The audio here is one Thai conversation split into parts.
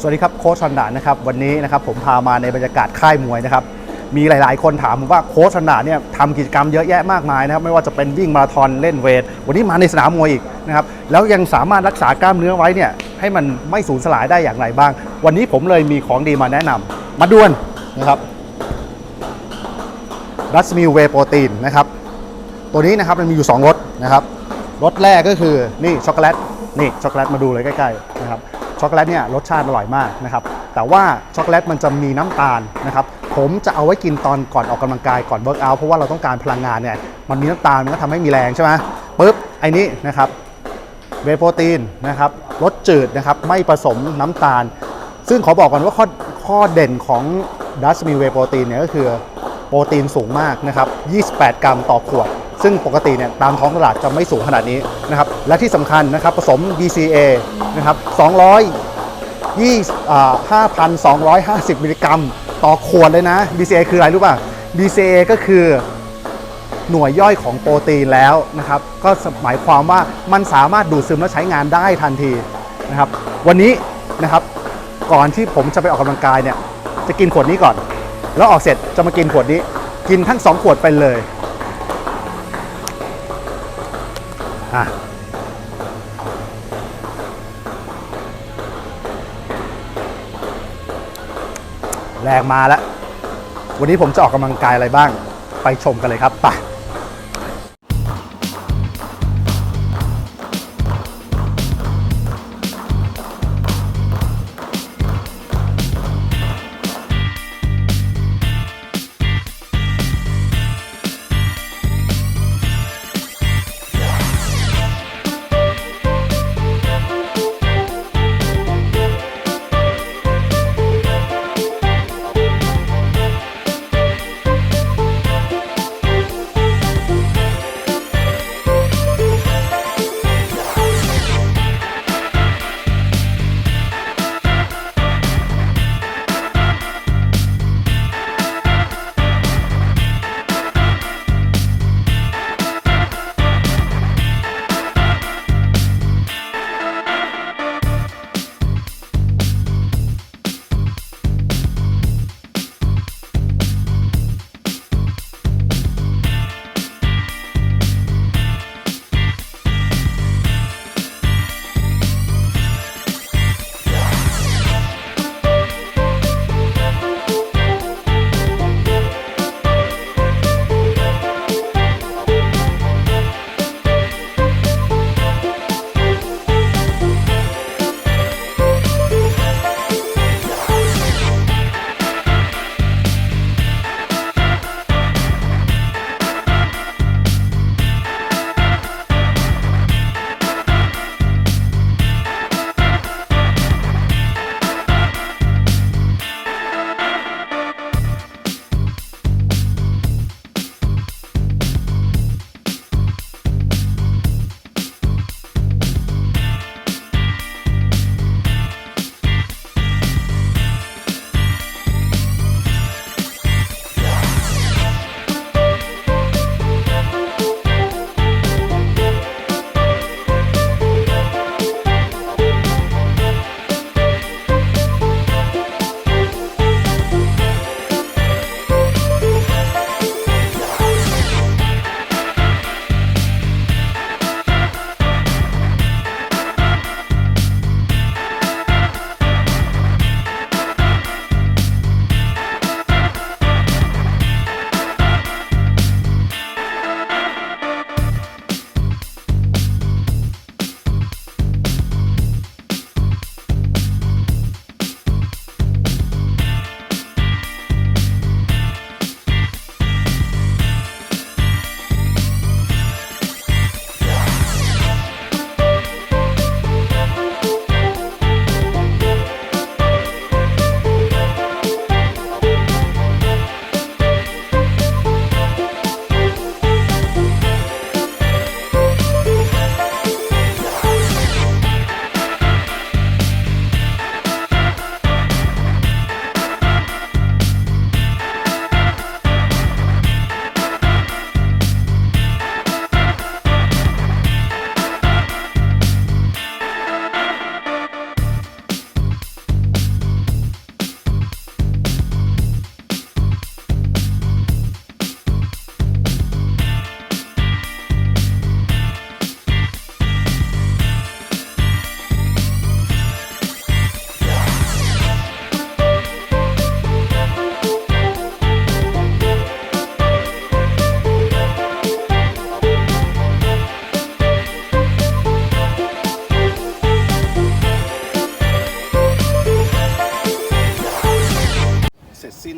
สวัสดีครับโค้ชชันดานะครับวันนี้นะครับผมพามาในบรรยากาศค่ายมวยนะครับมีหลาย ๆ คนถามผมว่าโค้ชชันดาเนี่ยทำกิจกรรมเยอะแยะมากมายนะครับไม่ว่าจะเป็นวิ่งมาราธอนเล่นเวท วันนี้มาในสนามมวยอีกนะครับแล้วยังสามารถรักษากล้ามเนื้อไว้เนี่ยให้มันไม่สูญสลายได้อย่างไรบ้าง วันนี้ผมเลยมีของดีมาแนะนำมาด่วนนะครับดัสมิลเวโปรตีนนะครับตัวนี้นะครับมันมีอยู่ 2รสนะครับรสแรกก็คือนี่ช็อกโกแลตนี่ช็อกโกแลตมาดูเลยใกล้ ๆ นะครับ ช็อกโกแลตเนี่ยรสชาติอร่อยมากนะครับแต่ว่าช็อกโกแลตมันจะมีน้ำตาลนะครับผมจะเอาไว้กินตอนก่อนออกกำลังกายก่อนเวิร์กอัลเพราะว่าเราต้องการพลังงานเนี่ยมันมีน้ำตาลมันก็ทำให้มีแรงใช่ไหมปุ๊บไอ้นี้นะครับเวโปรตีนนะครับรสจืดนะครับไม่ผสมน้ำตาล ซึ่งขอบอกก่อนว่าข้อข้อเด่นของดัชมิเวโปรตีนเนี่ยก็คือโปรตีนสูงมากนะครับ 28 กรัมต่อขวด ซึ่งปกติเนี่ยตามท้องตลาดจะไม่สูงขนาดนี้นะครับ และที่สำคัญนะครับผสม BCA นะครับ200 25,250 มิลลิกรัม ต่อขวดเลยนะ BCA คืออะไรรู้ป่ะ BCA ก็คือหน่วยย่อยของโปรตีนแล้วนะครับก็หมายความว่ามันสามารถดูดซึมและใช้งานได้ทันทีนะครับวันนี้นะครับก่อนที่ผมจะไปออกกำลังกายเนี่ยจะกินขวดนี้ก่อน แล้วออกเสร็จจะมากินขวดนี้ กินทั้ง 2 ขวดไปเลย อะแรงมาแล้ว วันนี้ผมจะออกกำลังกายอะไรบ้าง ไปชมกันเลยครับไป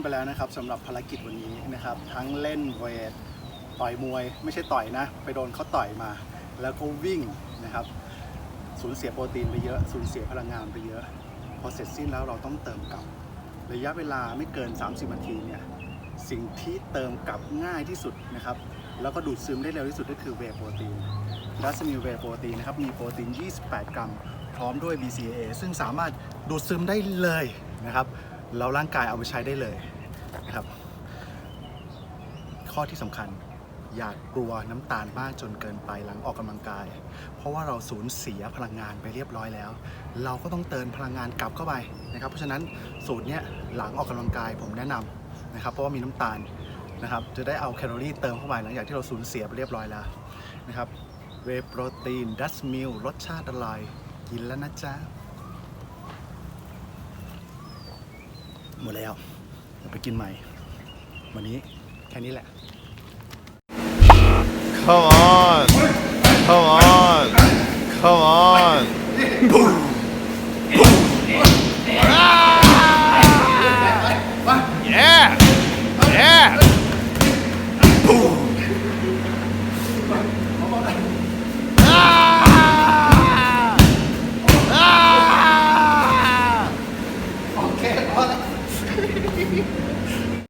นไปแล้วนะครับสำหรับภารกิจวันนี้นะครับ ทั้งเล่นเวทต่อยมวย ไม่ใช่ต่อยนะ ไปโดนเขาต่อยมา แล้วก็วิ่งนะครับสูญเสียโปรตีนไปเยอะสูญเสียพลังงานไปเยอะ พอเสร็จสิ้นแล้วเราต้องเติมกลับ ระยะเวลาไม่เกิน 30 นาทีเนี่ยสิ่งที่เติมกลับง่ายที่สุดนะครับ แล้วก็ดูดซึมได้เร็วที่สุดก็คือเวโปรตีนดัชมิลเวโปรตีนนะครับมีโปรตีน 28 กรัม พร้อมด้วย BCAA ซึ่งสามารถดูดซึมได้เลยนะครับ แล้วร่างกายเอาไปใช้ได้เลยนะครับ ข้อที่สำคัญอย่ากกลัวน้ำตาลมากจนเกินไปหลังออกกำลังกาย เพราะว่าเราสูญเสียพลังงานไปเรียบร้อยแล้ว เราก็ต้องเติมพลังงานกลับเข้าไปนะครับ เพราะฉะนั้นสูตรเนี้ยหลังออกกำลังกายผมแนะนำนะครับ เพราะว่ามีน้ำตาลนะครับ จะได้เอาแคลอรี่เติมเข้าไปหลังจากที่เราสูญเสียไปเรียบร้อยแล้วนะครับ เวโปรตีนดัชมิลรสชาติอร่อยกินแล้วนะจ๊ะ หมดแล้วเดี๋ยวไปกินใหม่ วันนี้แค่นี้แหละ Come on. Come on. Come on.